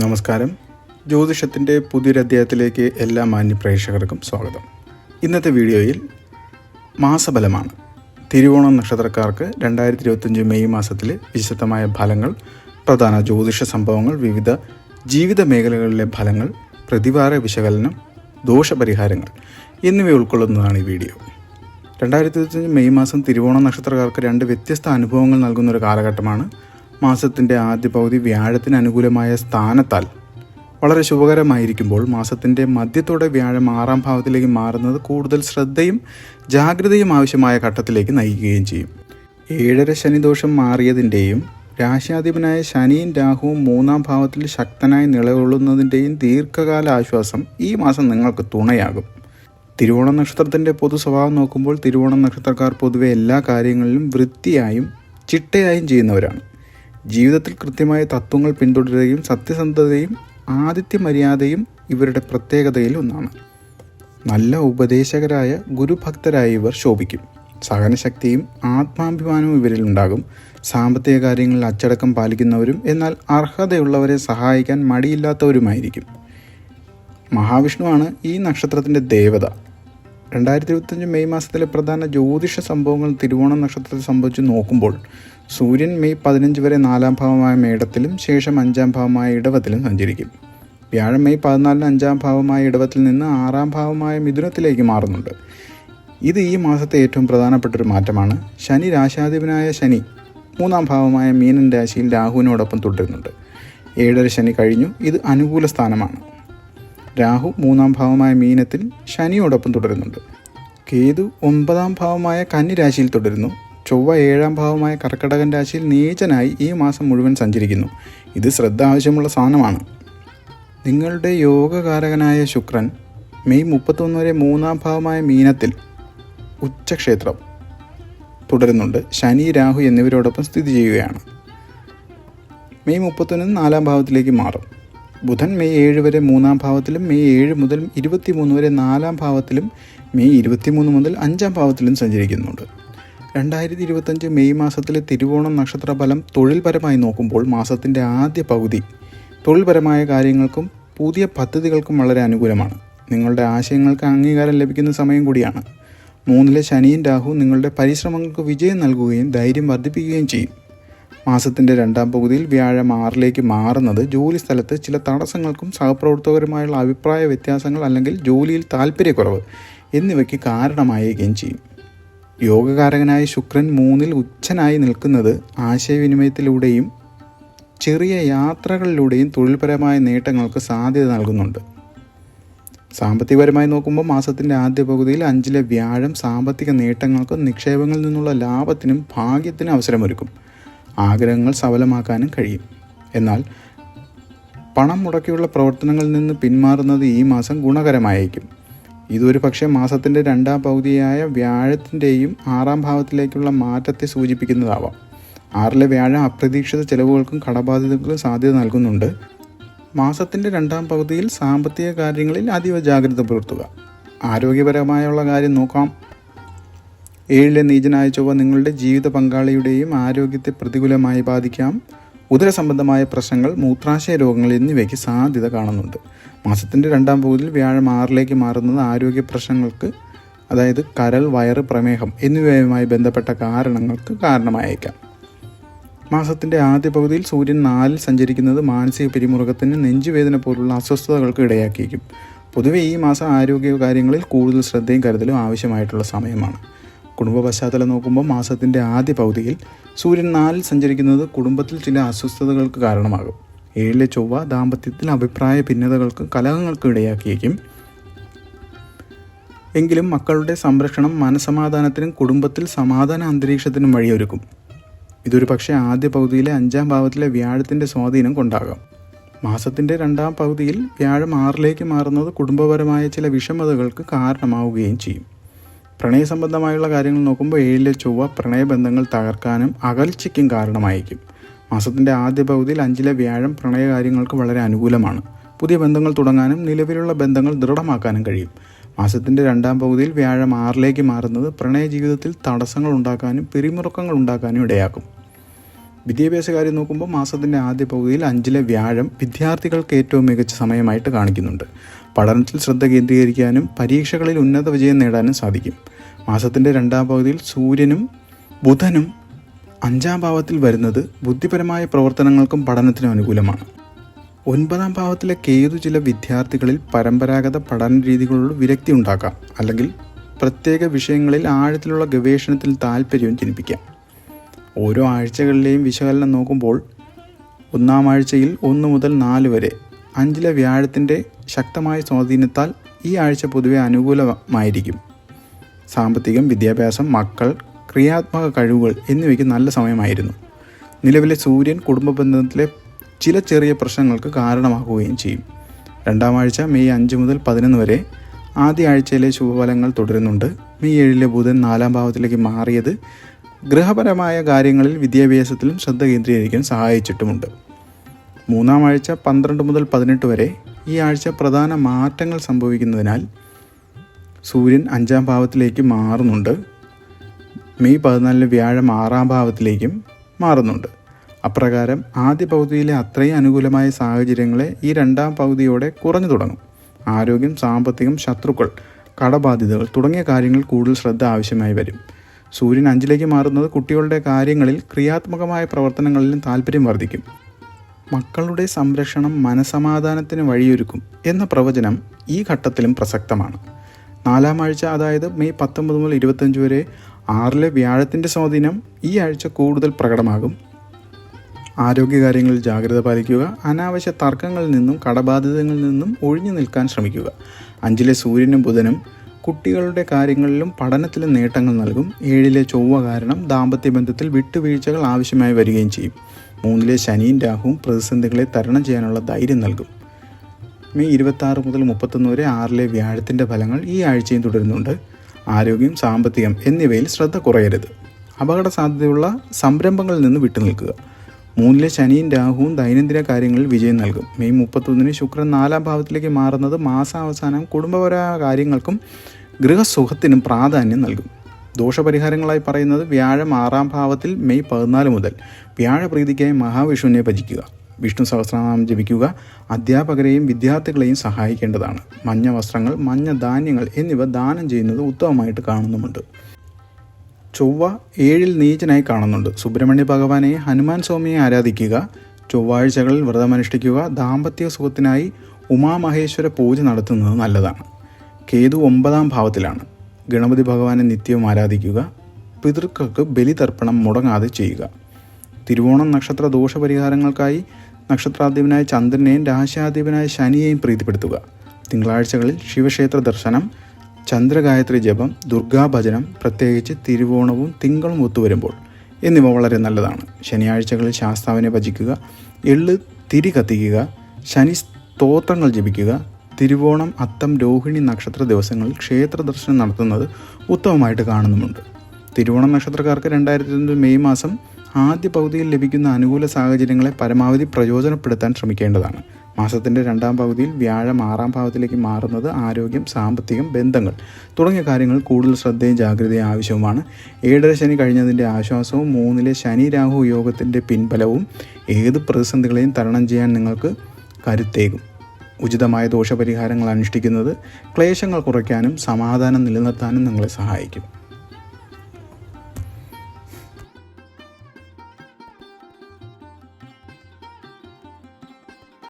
നമസ്കാരം. ജ്യോതിഷത്തിന്റെ പുതിയൊരധ്യായത്തിലേക്ക് എല്ലാ മാന്യ പ്രേക്ഷകർക്കും സ്വാഗതം. ഇന്നത്തെ വീഡിയോയിൽ മാസഫലമാണ്. തിരുവോണം നക്ഷത്രക്കാർക്ക് രണ്ടായിരത്തി ഇരുപത്തഞ്ച് മെയ് മാസത്തിലെ വിശദമായ ഫലങ്ങൾ പ്രധാന ജ്യോതിഷ സംഭവങ്ങൾ വിവിധ ജീവിത മേഖലകളിലെ ഫലങ്ങൾ പ്രതിവാര വിശകലനം ദോഷപരിഹാരങ്ങൾ എന്നിവ ഉൾക്കൊള്ളുന്നതാണ് ഈ വീഡിയോ. രണ്ടായിരത്തി ഇരുപത്തഞ്ച് മെയ് മാസം തിരുവോണം നക്ഷത്രക്കാർക്ക് രണ്ട് വ്യത്യസ്ത അനുഭവങ്ങൾ നൽകുന്ന ഒരു കാലഘട്ടമാണ് മാസത്തിന്റെ ആദ്യ പകുതി വ്യാഴത്തിന് അനുകൂലമായ സ്ഥാനത്താൽ വളരെ ശുഭകരമായിരിക്കുമ്പോൾ മാസത്തിന്റെ മധ്യത്തോടെ വ്യാഴം ആറാം ഭാവത്തിലേക്ക് മാറുന്നത് കൂടുതൽ ശ്രദ്ധയും ജാഗ്രതയും ആവശ്യമായ ഘട്ടത്തിലേക്ക് നയിക്കുകയും ചെയ്യും. ഏഴര ശനിദോഷം മാറിയതിന്റെയും രാശ്യാധിപനായ ശനിയും രാഹുവും മൂന്നാം ഭാവത്തിൽ ശക്തനായി നിലകൊള്ളുന്നതിന്റെയും ദീർഘകാല ആശ്വാസം ഈ മാസം നിങ്ങൾക്ക് തുണയാകും. തിരുവോണ നക്ഷത്രത്തിന്റെ പൊതു സ്വഭാവം നോക്കുമ്പോൾ തിരുവോണ നക്ഷത്രക്കാർ പൊതുവെ എല്ലാ കാര്യങ്ങളിലും വൃത്തിയായും ചിട്ടയായും ചെയ്യുന്നവരാണ്. ജീവിതത്തിൽ കൃത്യമായ തത്വങ്ങൾ പിന്തുടരുകയും സത്യസന്ധതയും ആദിത്യ മര്യാദയും ഇവരുടെ പ്രത്യേകതയിൽ ഒന്നാണ്. നല്ല ഉപദേശകരായ ഗുരുഭക്തരായ ഇവർ ശോഭിക്കും. സഹനശക്തിയും ആത്മാഭിമാനവും ഇവരിൽ ഉണ്ടാകും. സാമ്പത്തിക കാര്യങ്ങളിൽ അച്ചടക്കം പാലിക്കുന്നവരും എന്നാൽ അർഹതയുള്ളവരെ സഹായിക്കാൻ മടിയില്ലാത്തവരുമായിരിക്കും. മഹാവിഷ്ണുവാണ് ഈ നക്ഷത്രത്തിന്റെ ദേവത. രണ്ടായിരത്തി ഇരുപത്തഞ്ച് മെയ് മാസത്തിലെ പ്രധാന ജ്യോതിഷ സംഭവങ്ങൾ തിരുവോണം നക്ഷത്രത്തിൽ സംഭവിച്ച് നോക്കുമ്പോൾ സൂര്യൻ മെയ് പതിനഞ്ച് വരെ നാലാം ഭാവമായ മേടത്തിലും ശേഷം അഞ്ചാം ഭാവമായ ഇടവത്തിലും സഞ്ചരിക്കും. വ്യാഴം മെയ് പതിനാലിന് അഞ്ചാം ഭാവമായ ഇടവത്തിൽ നിന്ന് ആറാം ഭാവമായ മിഥുനത്തിലേക്ക് മാറുന്നുണ്ട്. ഇത് ഈ മാസത്തെ ഏറ്റവും പ്രധാനപ്പെട്ട ഒരു മാറ്റമാണ്. ശനി രാശാധിപനായ ശനി മൂന്നാം ഭാവമായ മീനൻ രാശിയിൽ രാഹുവിനോടൊപ്പം തുടരുന്നുണ്ട്. ഏഴര ശനി കഴിഞ്ഞു. ഇത് അനുകൂല സ്ഥാനമാണ്. രാഹു മൂന്നാം ഭാവമായ മീനത്തിൽ ശനിയോടൊപ്പം തുടരുന്നുണ്ട്. കേതു ഒമ്പതാം ഭാവമായ കന്നി രാശിയിൽ തുടരുന്നു. ചൊവ്വ ഏഴാം ഭാവമായ കർക്കടകൻ രാശിയിൽ നീചനായി ഈ മാസം മുഴുവൻ സഞ്ചരിക്കുന്നു. ഇത് ശ്രദ്ധ ആവശ്യമുള്ള സാധനമാണ്. നിങ്ങളുടെ യോഗകാരകനായ ശുക്രൻ മെയ് മുപ്പത്തൊന്ന് വരെ മൂന്നാം ഭാവമായ മീനത്തിൽ ഉച്ചക്ഷേത്രം തുടരുന്നുണ്ട്. ശനി രാഹു എന്നിവരോടൊപ്പം സ്ഥിതി ചെയ്യുകയാണ്. മെയ് മുപ്പത്തൊന്നിന് നാലാം ഭാവത്തിലേക്ക് മാറും. ബുധൻ മെയ് ഏഴ് വരെ മൂന്നാം ഭാവത്തിലും മെയ് ഏഴ് മുതൽ ഇരുപത്തിമൂന്ന് വരെ നാലാം ഭാവത്തിലും മെയ് ഇരുപത്തിമൂന്ന് മുതൽ അഞ്ചാം ഭാവത്തിലും സഞ്ചരിക്കുന്നുണ്ട്. രണ്ടായിരത്തി ഇരുപത്തഞ്ച് മെയ് മാസത്തിലെ തിരുവോണം നക്ഷത്രഫലം തൊഴിൽപരമായി നോക്കുമ്പോൾ മാസത്തിന്റെ ആദ്യ പകുതി തൊഴിൽപരമായ കാര്യങ്ങൾക്കും പുതിയ പദ്ധതികൾക്കും വളരെ അനുകൂലമാണ്. നിങ്ങളുടെ ആശയങ്ങൾക്ക് അംഗീകാരം ലഭിക്കുന്ന സമയം കൂടിയാണ്. മൂന്നിലെ ശനിയും രാഹു നിങ്ങളുടെ പരിശ്രമങ്ങൾക്ക് വിജയം നൽകുകയും ധൈര്യം വർദ്ധിപ്പിക്കുകയും ചെയ്യും. മാസത്തിന്റെ രണ്ടാം പകുതിയിൽ വ്യാഴം ആറിലേക്ക് മാറുന്നത് ജോലി സ്ഥലത്ത് ചില തടസ്സങ്ങൾക്കും സഹപ്രവർത്തകരുമായുള്ള അഭിപ്രായ വ്യത്യാസങ്ങൾ അല്ലെങ്കിൽ ജോലിയിൽ താല്പര്യക്കുറവ് എന്നിവയ്ക്ക് കാരണമായേക്കുകയും ചെയ്യും. യോഗകാരകനായ ശുക്രൻ മൂന്നിൽ ഉച്ചനായി നിൽക്കുന്നത് ആശയവിനിമയത്തിലൂടെയും ചെറിയ യാത്രകളിലൂടെയും തൊഴിൽപരമായ നേട്ടങ്ങൾക്ക് സാധ്യത നൽകുന്നുണ്ട്. സാമ്പത്തികപരമായി നോക്കുമ്പോൾ മാസത്തിന്റെ ആദ്യ പകുതിയിൽ അഞ്ചിലെ വ്യാഴം സാമ്പത്തിക നേട്ടങ്ങൾക്കും നിക്ഷേപങ്ങളിൽ നിന്നുള്ള ലാഭത്തിനും ഭാഗ്യത്തിനും അവസരമൊരുക്കും. ആഗ്രഹങ്ങൾ സഫലമാക്കാനും കഴിയും. എന്നാൽ പണം മുടക്കിയുള്ള പ്രവർത്തനങ്ങളിൽ നിന്ന് പിന്മാറുന്നത് ഈ മാസം ഗുണകരമായിരിക്കും ഇതൊരു പക്ഷേ മാസത്തിന്റെ രണ്ടാം പകുതിയായ വ്യാഴത്തിന്റെയും ആറാം ഭാവത്തിലേക്കുള്ള മാറ്റത്തെ സൂചിപ്പിക്കുന്നതാവാം. ആറിലെ വ്യാഴം അപ്രതീക്ഷിത ചെലവുകൾക്കും കടബാധ്യതകൾക്കും സാധ്യത നൽകുന്നുണ്ട്. മാസത്തിന്റെ രണ്ടാം പകുതിയിൽ സാമ്പത്തിക കാര്യങ്ങളിൽ അതീവ ജാഗ്രത പുലർത്തുക. ആരോഗ്യപരമായുള്ള കാര്യം നോക്കാം. ഏഴിലെ നീചനായ ചൊവ്വ നിങ്ങളുടെ ജീവിത പങ്കാളിയുടെയും ആരോഗ്യത്തെ പ്രതികൂലമായി ബാധിക്കാം. ഉദര സംബന്ധമായ പ്രശ്നങ്ങൾ മൂത്രാശയ രോഗങ്ങൾ എന്നിവയ്ക്ക് സാധ്യത കാണുന്നുണ്ട്. മാസത്തിന്റെ രണ്ടാം പകുതിയിൽ വ്യാഴം ആറിലേക്ക് മാറുന്നത് ആരോഗ്യ പ്രശ്നങ്ങൾക്ക് അതായത് കരൾ വയറ് പ്രമേഹം എന്നിവയുമായി ബന്ധപ്പെട്ട കാരണങ്ങൾക്ക് കാരണമായേക്കാം. മാസത്തിന്റെ ആദ്യ പകുതിയിൽ സൂര്യൻ നാലിൽ സഞ്ചരിക്കുന്നത് മാനസിക പിരിമുറുക്കത്തിന് നെഞ്ചുവേദന പോലുള്ള അസ്വസ്ഥതകൾക്ക് ഇടയാക്കിയേക്കും പൊതുവെ ഈ മാസം ആരോഗ്യ കാര്യങ്ങളിൽ കൂടുതൽ ശ്രദ്ധയും കരുതലും ആവശ്യമായിട്ടുള്ള സമയമാണ്. കുടുംബ പശ്ചാത്തലം നോക്കുമ്പോൾ മാസത്തിന്റെ ആദ്യ പകുതിയിൽ സൂര്യൻ നാലിൽ സഞ്ചരിക്കുന്നത് കുടുംബത്തിൽ ചില അസ്വസ്ഥതകൾക്ക് കാരണമാകും. ഏഴിലെ ചൊവ്വ ദാമ്പത്യത്തിൽ അഭിപ്രായ ഭിന്നതകൾക്കും കലഹങ്ങൾക്കും ഇടയാക്കിയേക്കും. എങ്കിലും മക്കളുടെ സംരക്ഷണം മനസമാധാനത്തിനും കുടുംബത്തിൽ സമാധാന അന്തരീക്ഷത്തിനും വഴിയൊരുക്കും. ഇതൊരു പക്ഷേ ആദ്യ പകുതിയിലെ അഞ്ചാം ഭാവത്തിലെ വ്യാഴത്തിന്റെ സ്വാധീനം കൊണ്ടാകാം. മാസത്തിന്റെ രണ്ടാം പകുതിയിൽ വ്യാഴം ആറിലേക്ക് മാറുന്നത് കുടുംബപരമായ ചില വിഷമതകൾക്ക് കാരണമാവുകയും ചെയ്യും. പ്രണയ സംബന്ധമായുള്ള കാര്യങ്ങൾ നോക്കുമ്പോൾ ഏഴിലെ ചൊവ്വ പ്രണയബന്ധങ്ങൾ തകർക്കാനും അകൽച്ചയ്ക്കും കാരണമായിരിക്കും. മാസത്തിന്റെ ആദ്യ പകുതിയിൽ അഞ്ചിലെ വ്യാഴം പ്രണയകാര്യങ്ങൾക്ക് വളരെ അനുകൂലമാണ്. പുതിയ ബന്ധങ്ങൾ തുടങ്ങാനും നിലവിലുള്ള ബന്ധങ്ങൾ ദൃഢമാക്കാനും കഴിയും. മാസത്തിന്റെ രണ്ടാം പകുതിയിൽ വ്യാഴം ആറിലേക്ക് മാറുന്നത് പ്രണയ ജീവിതത്തിൽ തടസ്സങ്ങൾ ഉണ്ടാക്കാനും പിരിമുറുക്കങ്ങൾ ഉണ്ടാക്കാനും ഇടയാക്കും. വിദ്യാഭ്യാസ കാര്യം നോക്കുമ്പോൾ മാസത്തിന്റെ ആദ്യ പകുതിയിൽ അഞ്ചിലെ വ്യാഴം വിദ്യാർത്ഥികൾക്ക് ഏറ്റവും മികച്ച സമയമായിട്ട് കാണിക്കുന്നുണ്ട്. പഠനത്തിൽ ശ്രദ്ധ കേന്ദ്രീകരിക്കാനും പരീക്ഷകളിൽ ഉന്നത വിജയം നേടാനും സാധിക്കും. മാസത്തിന്റെ രണ്ടാം പകുതിയിൽ സൂര്യനും ബുധനും അഞ്ചാം ഭാവത്തിൽ വരുന്നത് ബുദ്ധിപരമായ പ്രവർത്തനങ്ങൾക്കും പഠനത്തിനും അനുകൂലമാണ്. ഒൻപതാം ഭാവത്തിലെ കേതു ചില വിദ്യാർത്ഥികളിൽ പരമ്പരാഗത പഠന രീതികളോട് വിരക്തി ഉണ്ടാക്കാം അല്ലെങ്കിൽ പ്രത്യേക വിഷയങ്ങളിൽ ആഴത്തിലുള്ള ഗവേഷണത്തിൽ താല്പര്യവും ജനിപ്പിക്കാം. ഓരോ ആഴ്ചകളിലെയും വിശകലനം നോക്കുമ്പോൾ ഒന്നാം ആഴ്ചയിൽ ഒന്ന് മുതൽ നാല് വരെ അഞ്ചിലെ വ്യാഴത്തിന്റെ ശക്തമായ സ്വാധീനത്താൽ ഈ ആഴ്ച പൊതുവെ അനുകൂലമായിരിക്കും. സാമ്പത്തികം വിദ്യാഭ്യാസം മക്കൾ ക്രിയാത്മക കഴിവുകൾ എന്നിവയ്ക്ക് നല്ല സമയമായിരുന്നു. നിലവിലെ സൂര്യൻ കുടുംബ ബന്ധത്തിലെ ചില ചെറിയ പ്രശ്നങ്ങൾക്ക് കാരണമാകുകയും ചെയ്യും. രണ്ടാം ആഴ്ച മെയ് അഞ്ച് മുതൽ പതിനൊന്ന് വരെ ആദ്യ ആഴ്ചയിലെ ശുഭഫലങ്ങൾ തുടരുന്നുണ്ട്. മെയ് ഏഴിലെ ബുധൻ നാലാം ഭാവത്തിലേക്ക് മാറിയത് ഗൃഹപരമായ കാര്യങ്ങളിൽ വിദ്യാഭ്യാസത്തിലും ശ്രദ്ധ കേന്ദ്രീകരിക്കാൻ സഹായിച്ചിട്ടുമുണ്ട്. മൂന്നാം ആഴ്ച പന്ത്രണ്ട് മുതൽ പതിനെട്ട് വരെ ഈ ആഴ്ച പ്രധാന മാറ്റങ്ങൾ സംഭവിക്കുന്നതിനാൽ സൂര്യൻ അഞ്ചാം ഭാവത്തിലേക്ക് മാറുന്നുണ്ട്. മെയ് പതിനാലിന് വ്യാഴം ആറാം ഭാവത്തിലേക്കും മാറുന്നുണ്ട്. അപ്രകാരം ആദ്യ പകുതിയിലെ അത്രയും അനുകൂലമായ സാഹചര്യങ്ങളെ ഈ രണ്ടാം പകുതിയോടെ കുറഞ്ഞു തുടങ്ങും. ആരോഗ്യം സാമ്പത്തികം ശത്രുക്കൾ കടബാധ്യതകൾ തുടങ്ങിയ കാര്യങ്ങൾ കൂടുതൽ ശ്രദ്ധ ആവശ്യമായി വരും. സൂര്യൻ അഞ്ചിലേക്ക് മാറുന്നത് കുട്ടികളുടെ കാര്യങ്ങളിൽ ക്രിയാത്മകമായ പ്രവർത്തനങ്ങളിലും താല്പര്യം വർദ്ധിക്കും. മക്കളുടെ സംരക്ഷണം മനസമാധാനത്തിന് വഴിയൊരുക്കും എന്ന പ്രവചനം ഈ ഘട്ടത്തിലും പ്രസക്തമാണ്. നാലാം ആഴ്ച അതായത് മെയ് പത്തൊമ്പത് മുതൽ ഇരുപത്തഞ്ച് വരെ ആറിലെ വ്യാഴത്തിന്റെ സ്വാധീനം ഈ ആഴ്ച കൂടുതൽ പ്രകടമാകും. ആരോഗ്യകാര്യങ്ങളിൽ ജാഗ്രത പാലിക്കുക അനാവശ്യ തർക്കങ്ങളിൽ നിന്നും കടബാധിതങ്ങളിൽ നിന്നും ഒഴിഞ്ഞു നിൽക്കാൻ ശ്രമിക്കുക. അഞ്ചിലെ സൂര്യനും ബുധനും കുട്ടികളുടെ കാര്യങ്ങളിലും പഠനത്തിലും നേട്ടങ്ങൾ നൽകും. ഏഴിലെ ചൊവ്വ കാരണം ദാമ്പത്യ ബന്ധത്തിൽ വിട്ടുവീഴ്ചകൾ ആവശ്യമായി വരികയും ചെയ്യും. മൂന്നിലെ ശനിയും രാഹുവും പ്രതിസന്ധികളെ തരണം ചെയ്യാനുള്ള ധൈര്യം നൽകും. മെയ് ഇരുപത്തി മുതൽ മുപ്പത്തൊന്ന് വരെ ആറിലെ വ്യാഴത്തിന്റെ ഫലങ്ങൾ ഈ ആഴ്ചയും തുടരുന്നുണ്ട്. ആരോഗ്യം സാമ്പത്തികം എന്നിവയിൽ ശ്രദ്ധ കുറയരുത്. അപകട സാധ്യതയുള്ള സംരംഭങ്ങളിൽ നിന്ന് വിട്ടുനിൽക്കുക. മൂന്നിലെ ശനിയും രാഹുവും ദൈനംദിന കാര്യങ്ങളിൽ വിജയം നൽകും. മെയ് മുപ്പത്തൊന്നിന് ശുക്രൻ നാലാം ഭാവത്തിലേക്ക് മാറുന്നത് മാസാവസാനം കുടുംബപരമായ കാര്യങ്ങൾക്കും ഗൃഹസുഖത്തിനും പ്രാധാന്യം നൽകും. ദോഷപരിഹാരങ്ങളായി പറയുന്നത് വ്യാഴം ആറാം ഭാവത്തിൽ മെയ് പതിനാല് മുതൽ വ്യാഴപ്രീതിക്കായി മഹാവിഷ്ണുവിനെ ഭജിക്കുക. വിഷ്ണു സഹസ്രനാമം ജപിക്കുക അധ്യാപകരെയും വിദ്യാർത്ഥികളെയും സഹായിക്കേണ്ടതാണ്. മഞ്ഞ വസ്ത്രങ്ങൾ മഞ്ഞ ധാന്യങ്ങൾ എന്നിവ ദാനം ചെയ്യുന്നത് ഉത്തമമായിട്ട് കാണുന്നുമുണ്ട്. ചൊവ്വ ഏഴിൽ നീചനായി കാണുന്നുണ്ട്. സുബ്രഹ്മണ്യ ഭഗവാനെ ഹനുമാൻ സ്വാമിയെ ആരാധിക്കുക ചൊവ്വാഴ്ചകളിൽ വ്രതമനുഷ്ഠിക്കുക ദാമ്പത്യ സുഖത്തിനായി ഉമാമഹേശ്വര പൂജ നടത്തുന്നത് നല്ലതാണ്. കേതു ഒമ്പതാം ഭാവത്തിലാണ്. ഗണപതി ഭഗവാനെ നിത്യവും ആരാധിക്കുക പിതൃക്കൾക്ക് ബലിതർപ്പണം മുടങ്ങാതെ ചെയ്യുക. തിരുവോണം നക്ഷത്ര ദോഷപരിഹാരങ്ങൾക്കായി നക്ഷത്രാധിപനായ ചന്ദ്രനെയും രാശാധിപനായ ശനിയെയും പ്രീതിപ്പെടുത്തുക. തിങ്കളാഴ്ചകളിൽ ശിവക്ഷേത്ര ദർശനം ചന്ദ്രഗായത്രി ജപം ദുർഗാഭജനം പ്രത്യേകിച്ച് തിരുവോണവും തിങ്കളും ഒത്തുവരുമ്പോൾ എന്നിവ വളരെ നല്ലതാണ്. ശനിയാഴ്ചകളിൽ ശാസ്താവിനെ ഭജിക്കുക എള്ള് തിരി കത്തിക്കുക ശനി സ്തോത്രങ്ങൾ ജപിക്കുക തിരുവോണം അത്തം രോഹിണി നക്ഷത്ര ദിവസങ്ങളിൽ ക്ഷേത്ര ദർശനം നടത്തുന്നത് ഉത്തമമായിട്ട് കാണുന്നുമുണ്ട്. തിരുവോണം നക്ഷത്രക്കാർക്ക് രണ്ടായിരത്തി മെയ് മാസം ആദ്യ പകുതിയിൽ ലഭിക്കുന്ന അനുകൂല സാഹചര്യങ്ങളെ പരമാവധി പ്രയോജനപ്പെടുത്താൻ ശ്രമിക്കേണ്ടതാണ്. മാസത്തിന്റെ രണ്ടാം പകുതിയിൽ വ്യാഴം ആറാം ഭാവത്തിലേക്ക് മാറുന്നത് ആരോഗ്യം സാമ്പത്തികം ബന്ധങ്ങൾ തുടങ്ങിയ കാര്യങ്ങൾ കൂടുതൽ ശ്രദ്ധയും ജാഗ്രതയും ആവശ്യവുമാണ്. ഏഴര ശനി കഴിഞ്ഞതിന്റെ ആശ്വാസവും മൂന്നിലെ ശനി രാഹു യോഗത്തിന്റെ പിൻബലവും ഏത് പ്രതിസന്ധികളെയും തരണം ചെയ്യാൻ നിങ്ങൾക്ക് കരുത്തേകും. ഉചിതമായ ദോഷപരിഹാരങ്ങൾ അനുഷ്ഠിക്കുന്നത് ക്ലേശങ്ങൾ കുറയ്ക്കാനും സമാധാനം നിലനിർത്താനും നിങ്ങളെ സഹായിക്കും.